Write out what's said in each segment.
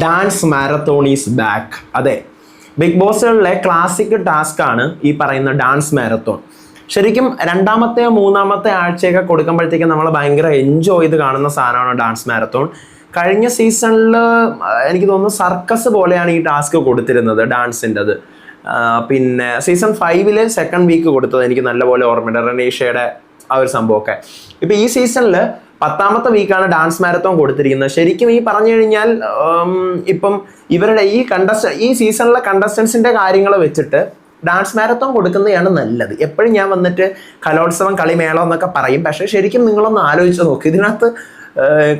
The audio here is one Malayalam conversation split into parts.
ഡാൻസ് മാരത്തോൺ ഈസ് ബാക്ക് അതെ. ബിഗ് ബോസുകളിലെ ക്ലാസിക് ടാസ്ക് ആണ് ഈ പറയുന്ന ഡാൻസ് മാരത്തോൺ ശരിക്കും രണ്ടാമത്തെ മൂന്നാമത്തെ ആഴ്ചയൊക്കെ കൊടുക്കുമ്പോഴത്തേക്കും നമ്മൾ ഭയങ്കര എൻജോയ് ചെയ്ത് കാണുന്ന സാധനമാണ് ഡാൻസ് മാരത്തോൺ കഴിഞ്ഞ സീസണിൽ എനിക്ക് തോന്നുന്നു സർക്കസ് പോലെയാണ് ഈ ടാസ്ക് കൊടുത്തിരുന്നത് ഡാൻസിന്റെത് പിന്നെ സീസൺ ഫൈവിൽ സെക്കൻഡ് വീക്ക് കൊടുത്തത് എനിക്ക് നല്ലപോലെ ഓർമ്മയുണ്ട്. റനീഷയുടെ ആ ഒരു സംഭവമൊക്കെ. ഇപ്പം ഈ സീസണിൽ പത്താമത്തെ വീക്കാണ് ഡാൻസ് മാരത്തോൺ കൊടുത്തിരിക്കുന്നത്. ശരിക്കും ഈ പറഞ്ഞു കഴിഞ്ഞാൽ ഇപ്പം ഇവരുടെ ഈ കണ്ടസ്റ്റ ഈ സീസണിലെ കണ്ടസ്റ്റൻസിന്റെ കാര്യങ്ങൾ വെച്ചിട്ട് ഡാൻസ് മാരത്തോൺ കൊടുക്കുന്നതാണ് നല്ലത്. എപ്പോഴും ഞാൻ വന്നിട്ട് കലോത്സവം കളിമേളം എന്നൊക്കെ പറയും. പക്ഷേ ശരിക്കും നിങ്ങളൊന്ന് ആലോചിച്ച് നോക്ക്. ഇതിനകത്ത്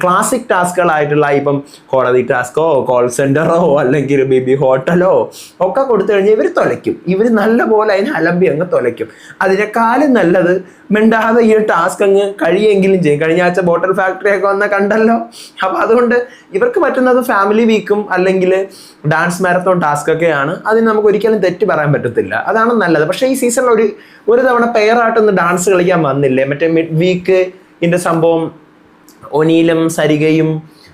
ക്ലാസിക് ടാസ്കുകളായിട്ടുള്ള ഇപ്പം കോടതി ടാസ്കോ കോൾ സെന്ററോ അല്ലെങ്കിൽ ബിബി ഹോട്ടലോ ഒക്കെ കൊടുത്തു കഴിഞ്ഞാൽ ഇവർ തുലയ്ക്കും. ഇവർ നല്ലപോലെ അതിനെ അലമ്പി അങ്ങ് തുലയ്ക്കും. അതിനേക്കാളും നല്ലത് മിണ്ടാതെ ഈ ടാസ്ക് അങ്ങ് കഴിയെങ്കിലും ചെയ്യും. കഴിഞ്ഞ ആഴ്ച ബോട്ടൽ ഫാക്ടറി ഒക്കെ വന്ന കണ്ടല്ലോ. അപ്പോൾ അതുകൊണ്ട് ഇവർക്ക് പറ്റുന്നത് ഫാമിലി വീക്കും അല്ലെങ്കിൽ ഡാൻസ് മാരത്തോൺ ടാസ്ക് ഒക്കെയാണ്. അതിന് നമുക്ക് ഒരിക്കലും തെറ്റ് പറയാൻ പറ്റത്തില്ല. അതാണ് നല്ലത്. പക്ഷേ ഈ സീസണിൽ ഒരു ഒരു തവണ പെയറായിട്ടൊന്ന് ഡാൻസ് കളിക്കാൻ വന്നില്ലേ? മറ്റേ മിഡ് വീക്ക് ഇതിന്റെ സംഭവം ഒനീലും സരികയും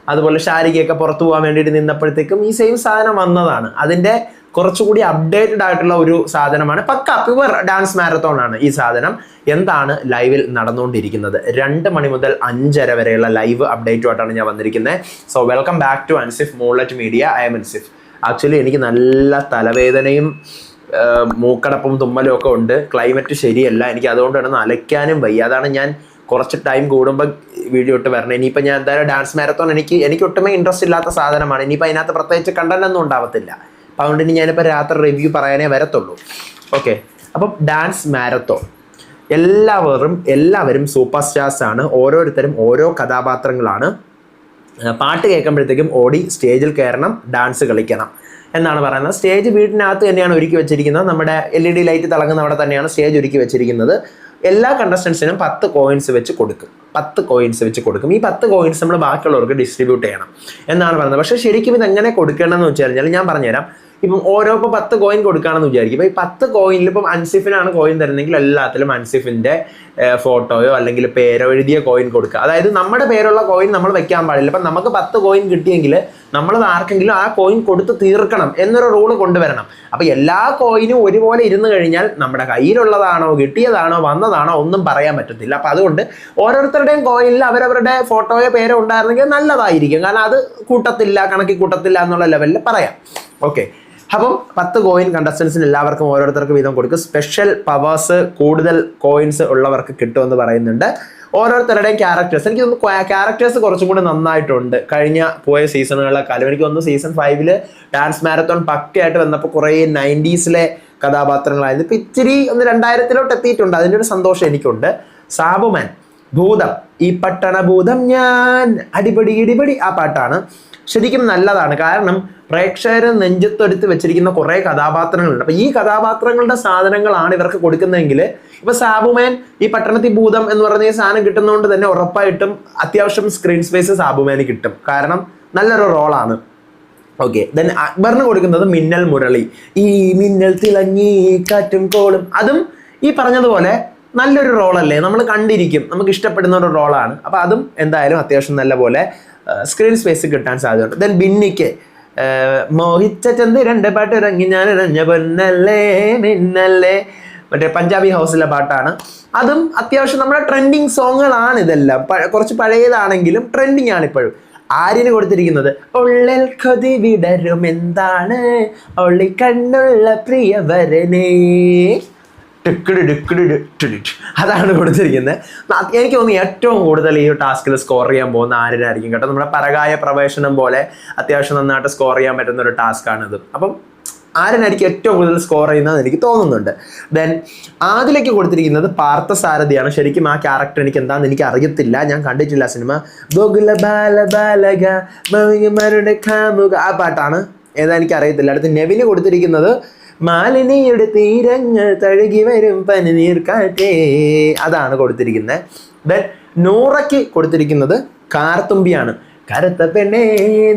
അതുപോലെ ഷാരികയൊക്കെ പുറത്തു പോകാൻ വേണ്ടിയിട്ട് നിന്നപ്പോഴത്തേക്കും ഈ സെയിം സാധനം വന്നതാണ്. അതിന്റെ കുറച്ചുകൂടി അപ്ഡേറ്റഡ് ആയിട്ടുള്ള ഒരു സാധനമാണ്. പക്ക പ്യുവർ ഡാൻസ് മാരത്തോൺ ആണ് ഈ സാധനം. എന്താണ് ലൈവിൽ നടന്നുകൊണ്ടിരിക്കുന്നത്? രണ്ട് മണി മുതൽ അഞ്ചര വരെയുള്ള ലൈവ് അപ്ഡേറ്റുമായിട്ടാണ് ഞാൻ വന്നിരിക്കുന്നത്. So welcome back to Ansif മൂളറ്റ് media I'm Ansif actually എനിക്ക് നല്ല തലവേദനയും മൂക്കടപ്പും തുമ്മലും ഒക്കെ ഉണ്ട്. ക്ലൈമറ്റ് ശരിയല്ല. എനിക്ക് അതുകൊണ്ടാണ് അലയ്ക്കാനും വയ്യ. ഞാൻ കുറച്ച് ടൈം കൂടുമ്പോൾ വീഡിയോ ഇട്ട് വരണം. ഇനിയിപ്പോൾ ഞാൻ എന്തായാലും ഡാൻസ് മാരത്തോൺ എനിക്ക് എനിക്ക് ഒട്ടുമേ ഇൻട്രസ്റ്റ് ഇല്ലാത്ത സാധനമാണ്. ഇനിയിപ്പോൾ അതിനകത്ത് പ്രത്യേകിച്ച് കണ്ടന്റ് ഒന്നും ഉണ്ടാവത്തില്ല. അപ്പോൾ അതുകൊണ്ട് ഇനി ഞാനിപ്പോൾ രാത്രി റിവ്യൂ പറയാനേ വരത്തുള്ളൂ. ഓക്കെ അപ്പം ഡാൻസ് മാരത്തോൺ എല്ലാവരും എല്ലാവരും സൂപ്പർ സ്റ്റാർസ് ആണ്. ഓരോരുത്തരും ഓരോ കഥാപാത്രങ്ങളാണ്. പാട്ട് കേൾക്കുമ്പോഴത്തേക്കും ഓടി സ്റ്റേജിൽ കയറണം ഡാൻസ് കളിക്കണം എന്നാണ് പറയുന്നത്. സ്റ്റേജ് വീടിനകത്ത് തന്നെയാണ് ഒരുക്കി വെച്ചിരിക്കുന്നത്. നമ്മുടെ എൽ ഇ ഡി ലൈറ്റ് തിളങ്ങുന്ന അവിടെ തന്നെയാണ് സ്റ്റേജ് ഒരുക്കി വെച്ചിരിക്കുന്നത്. എല്ലാ കണ്ടസ്റ്റൻസിനും പത്ത് കോയിൻസ് വെച്ച് കൊടുക്കും. പത്ത് കോയിൻസ് വെച്ച് കൊടുക്കും. ഈ പത്ത് കോയിൻസ് നമ്മൾ ബാക്കിയുള്ളവർക്ക് ഡിസ്ട്രിബ്യൂട്ട് ചെയ്യണം. എന്നാണ് പറയുന്നത് പക്ഷേ ശരിക്കും ഇത് എങ്ങനെ കൊടുക്കണമെന്ന് വെച്ച് കഴിഞ്ഞാൽ ഞാൻ പറഞ്ഞുതരാം. ഇപ്പം ഓരോ ഇപ്പോൾ പത്ത് കോയിൻ കൊടുക്കുകയാണെന്ന് വിചാരിക്കും. ഇപ്പം ഈ പത്ത് കോയിനിൽ ഇപ്പം അൻസിഫിനാണ് കോയിൻ തരുന്നെങ്കിൽ എല്ലാത്തിലും അൻസിഫിന്റെ ഫോട്ടോയോ അല്ലെങ്കിൽ പേരോ എഴുതിയ കോയിൻ കൊടുക്കുക. അതായത് നമ്മുടെ പേരുള്ള കോയിൻ നമ്മൾ വെക്കാൻ പാടില്ല. ഇപ്പം നമുക്ക് പത്ത് കോയിൻ കിട്ടിയെങ്കിൽ നമ്മൾ ആർക്കെങ്കിലും ആ കോയിൻ കൊടുത്ത് തീർക്കണം എന്നൊരു റൂൾ കൊണ്ടുവരണം. അപ്പം എല്ലാ കോയിനും ഒരുപോലെ ഇരുന്ന് കഴിഞ്ഞാൽ നമ്മുടെ കയ്യിലുള്ളതാണോ കിട്ടിയതാണോ വന്നതാണോ ഒന്നും പറയാൻ പറ്റത്തില്ല. അപ്പം അതുകൊണ്ട് ഓരോരുത്തരുടെയും കോയിനിൽ അവരവരുടെ ഫോട്ടോയോ പേരോ ഉണ്ടായിരുന്നെങ്കിൽ നല്ലതായിരിക്കും. കാരണം അത് കൂട്ടത്തില്ല കണക്കി കൂട്ടത്തില്ല എന്നുള്ള ലെവലിൽ പറയാം. ഓക്കെ അപ്പം പത്ത് കോയിൻ കണ്ടസ്റ്റൻസിന് എല്ലാവർക്കും ഓരോരുത്തർക്ക് വീതം കൊടുക്കും. സ്പെഷ്യൽ പവേഴ്സ് കൂടുതൽ കോയിൻസ് ഉള്ളവർക്ക് കിട്ടുമെന്ന് പറയുന്നുണ്ട്. ഓരോരുത്തരുടെയും ക്യാരക്ടേഴ്സ് എനിക്ക് തോന്നുന്നു ക്യാരക്ടേഴ്സ് കുറച്ചും കൂടി നന്നായിട്ടുണ്ട്. കഴിഞ്ഞ പോയ സീസണുകളെക്കാളും എനിക്ക് തോന്നുന്നു സീസൺ ഫൈവിൽ ഡാൻസ് മാരത്തോൺ പക്കയായിട്ട് വന്നപ്പോൾ കുറേ നയന്റീസിലെ കഥാപാത്രങ്ങളായിരുന്നു. ഇപ്പം ഇച്ചിരി ഒന്ന് രണ്ടായിരത്തിലോട്ട് എത്തിയിട്ടുണ്ട്. അതിന്റെ ഒരു സന്തോഷം എനിക്കുണ്ട്. സാബുമാൻ ഭൂതം. ഈ പട്ടണ ഭൂതം ഞാൻ. അടിപൊടി ഇടിപൊടി. ആ പാട്ടാണ്. ശരിക്കും നല്ലതാണ്. കാരണം പ്രേക്ഷകരെ നെഞ്ചത്തെടുത്ത് വെച്ചിരിക്കുന്ന കുറേ കഥാപാത്രങ്ങളുണ്ട്. അപ്പൊ ഈ കഥാപാത്രങ്ങളുടെ സാധനങ്ങളാണ് ഇവർക്ക് കൊടുക്കുന്നതെങ്കിൽ ഇപ്പൊ സാബുമേൻ ഈ പട്ടണത്തിൽ ഭൂതം എന്ന് പറഞ്ഞ ഈ സാധനം കിട്ടുന്നതുകൊണ്ട് തന്നെ ഉറപ്പായിട്ടും അത്യാവശ്യം സ്ക്രീൻ സ്പേസ് സാബുമേന് കിട്ടും. കാരണം നല്ലൊരു റോളാണ് ഓക്കെ ദെൻ അക്ബറിന് കൊടുക്കുന്നത് മിന്നൽ മുരളി. ഈ മിന്നൽ തിളങ്ങി കാറ്റും കോളും. അതും ഈ പറഞ്ഞതുപോലെ നല്ലൊരു റോളല്ലേ? നമ്മൾ കണ്ടിരിക്കും. നമുക്ക് ഇഷ്ടപ്പെടുന്ന ഒരു റോളാണ്. അപ്പോൾ അതും എന്തായാലും അത്യാവശ്യം നല്ല പോലെ സ്ക്രീൻ സ്പേസ് കിട്ടാൻ സാധ്യതയുണ്ട്. ദെൻ ബിന്നിക്ക് മോഹിച്ച രണ്ട് പാട്ട് ഇറങ്ങി. ഞാൻ ഇറഞ്ഞ പൊന്നല്ലേ മിന്നല്ലേ. മറ്റേ പഞ്ചാബി ഹൗസിലെ പാട്ടാണ്. അതും അത്യാവശ്യം നമ്മുടെ ട്രെൻഡിങ് സോങ്ങുകളാണ് ഇതെല്ലാം. കുറച്ച് പഴയതാണെങ്കിലും ട്രെൻഡിങ് ആണ് ഇപ്പോഴും. ആര്യന് കൊടുത്തിരിക്കുന്നത് ഉള്ളിൽ കൊതി വിടരും എന്താണ് ഒളി കണ്ണുള്ള പ്രിയവരനേ. ടിക്കിടി ടിക്കിട് ടിക്കിടി അതാണ് കൊടുത്തിരിക്കുന്നത് എനിക്ക് തോന്നുന്നു ഏറ്റവും കൂടുതൽ ഈ ടാസ്കിൽ സ്കോർ ചെയ്യാൻ പോകുന്ന ആരായിരിക്കും കേട്ടോ. നമ്മുടെ പരകായ പ്രവേശനം പോലെ അത്യാവശ്യം നന്നായിട്ട് സ്കോർ ചെയ്യാൻ പറ്റുന്ന ഒരു ടാസ്ക്കാണിത് അപ്പം ആരനായിരിക്കും ഏറ്റവും കൂടുതൽ സ്കോർ ചെയ്യുന്നതെന്ന് എനിക്ക് തോന്നുന്നുണ്ട്. ദെൻ ആദിലേക്ക് കൊടുത്തിരിക്കുന്നത് പാർത്ഥസാരഥിയാണ്. ശരിക്കും ആ ക്യാരക്ടർ എനിക്ക് എന്താണെന്ന് എനിക്ക് അറിയത്തില്ല. ഞാൻ കണ്ടിട്ടില്ല സിനിമ ബോഗുല ബാല ബാലക ആ പാട്ടാണ്. ഏതാ എനിക്ക് അറിയത്തില്ല. അടുത്ത് നെവിന് കൊടുത്തിരിക്കുന്നത് മാലിനിയുടെ തീരങ്ങൾ തഴുകി വരും പനിനീർ കാറ്റേ. അതാണ് കൊടുത്തിരിക്കുന്നത് ദെൻ നൂറയ്ക്ക് കൊടുത്തിരിക്കുന്നത് കാർത്തുമ്പിയാണ്. കറുത്ത പെണ്ണേ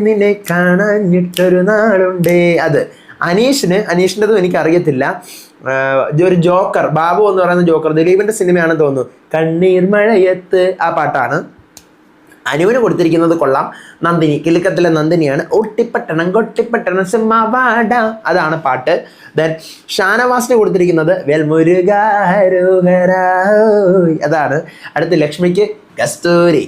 നിന്നെ കാണാഞ്ഞിട്ടൊരു നാളുണ്ടേ. അത് അനീഷിന് അനീഷിന്റെതും എനിക്ക് അറിയത്തില്ല ഒരു ജോക്കർ ബാബു എന്ന് പറയുന്ന ജോക്കർ ദിലീപിന്റെ സിനിമയാണെന്ന് തോന്നുന്നു. കണ്ണീർ മഴയത്ത് ആ പാട്ടാണ്. അനുവിന് കൊടുത്തിരിക്കുന്നത് കൊള്ളാം. നന്ദിനി കിലുക്കത്തിലെ നന്ദിനിയാണ്. ഒട്ടിപ്പട്ടണം കൊട്ടിപ്പട്ടണം സിംഹവാട. അതാണ് പാട്ട്. ദെൻ ഷാനവാസിന് കൊടുത്തിരിക്കുന്നത് വെൽമുരുകാരോഹരാ അതാണ്. അടുത്ത് ലക്ഷ്മിക്ക് കസ്തൂരി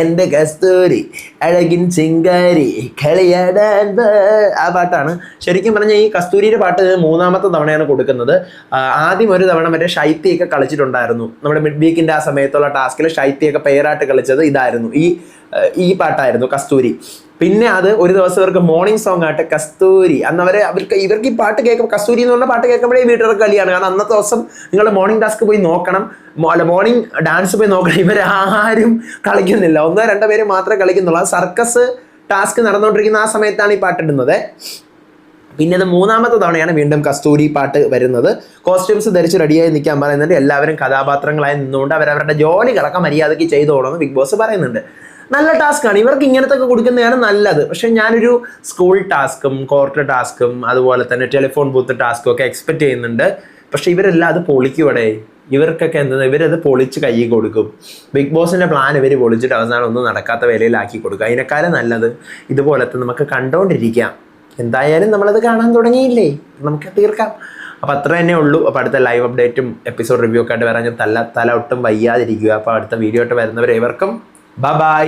എന്റെ കസ്തൂരി അഴകിൻ ചിങ്കാരി കളിയാടാൻ ആ പാട്ടാണ്. ശരിക്കും പറഞ്ഞാൽ ഈ കസ്തൂരിയുടെ പാട്ട് മൂന്നാമത്തെ തവണയാണ് കൊടുക്കുന്നത്. ആദ്യം ഒരു തവണ മറ്റേ ഷൈത്തിയൊക്കെ കളിച്ചിട്ടുണ്ടായിരുന്നു. നമ്മുടെ മിഡ് വീക്കിന്റെ ആ സമയത്തുള്ള ടാസ്കിൽ ഷൈത്തിയൊക്കെ പേരായിട്ട് കളിച്ചത് ഇതായിരുന്നു. ഈ ഈ പാട്ടായിരുന്നു കസ്തൂരി. പിന്നെ അത് ഒരു ദിവസം ഇവർക്ക് മോർണിംഗ് സോങ് ആയിട്ട് കസ്തൂരി. അന്ന് അവരെ അവർക്ക് ഇവർക്ക് ഈ പാട്ട് കേൾക്കുമ്പോൾ കസ്തൂരി എന്ന് പറഞ്ഞ പാട്ട് കേൾക്കുമ്പോഴേ വീട്ടുകാർക്ക് കളിയാണ്. കാരണം അന്നത്തെ ദിവസം നിങ്ങൾ മോർണിംഗ് ടാസ്ക് പോയി നോക്കണം. അല്ല മോർണിംഗ് ഡാൻസ് പോയി നോക്കണം. ഇവരാരും കളിക്കുന്നില്ല. ഒന്നോ രണ്ടോ പേര് മാത്രമേ കളിക്കുന്നുള്ളൂ. ആ സർക്കസ് ടാസ്ക് നടന്നുകൊണ്ടിരിക്കുന്ന ആ സമയത്താണ് ഈ പാട്ടിടുന്നത് പിന്നെ അത് മൂന്നാമത്തെ തവണയാണ് വീണ്ടും കസ്തൂരി പാട്ട് വരുന്നത്. കോസ്റ്റ്യൂംസ് ധരിച്ച് റെഡിയായി നിൽക്കാൻ പറയുന്നുണ്ട്. എല്ലാവരും കഥാപാത്രങ്ങളായി നിന്നുകൊണ്ട് അവരവരുടെ ജോലികളൊക്കെ മര്യാദയ്ക്ക് ചെയ്തോളെന്ന് ബിഗ് ബോസ് പറയുന്നുണ്ട്. നല്ല ടാസ്ക്കാണ് ഇവർക്ക് ഇങ്ങനത്തെ ഒക്കെ കൊടുക്കുന്നതാണ് നല്ലത്. പക്ഷെ ഞാനൊരു സ്കൂൾ ടാസ്കും കോർട്ട് ടാസ്കും അതുപോലെ തന്നെ ടെലിഫോൺ ബൂത്ത് ടാസ്കും ഒക്കെ എക്സ്പെക്ട് ചെയ്യുന്നുണ്ട്. പക്ഷെ ഇവരെല്ലാം അത് പൊളിക്കുവടേ. ഇവർക്കൊക്കെ എന്താ ഇവരത് പൊളിച്ച് കൈ കൊടുക്കും. ബിഗ് ബോസിന്റെ പ്ലാൻ ഇവർ പൊളിച്ചിട്ട് അവസാനം ഒന്നും നടക്കാത്ത വിലയിലാക്കി കൊടുക്കുക അതിനേക്കാളും നല്ലത് ഇതുപോലത്തെ നമുക്ക് കണ്ടോണ്ടിരിക്കാം. എന്തായാലും നമ്മളത് കാണാൻ തുടങ്ങിയില്ലേ? നമുക്ക് തീർക്കാം. അപ്പോൾ അത്ര തന്നെ ഉള്ളൂ. അപ്പോൾ അടുത്ത ലൈവ് അപ്ഡേറ്റും എപ്പിസോഡ് റിവ്യൂ ഒക്കെ ആയിട്ട് വരാൻ തല തല ഒട്ടും വയ്യാതിരിക്കുക. അപ്പോൾ അടുത്ത വീഡിയോ ആയിട്ട് വരുന്നവരെ ഇവർക്കും ബ ബൈ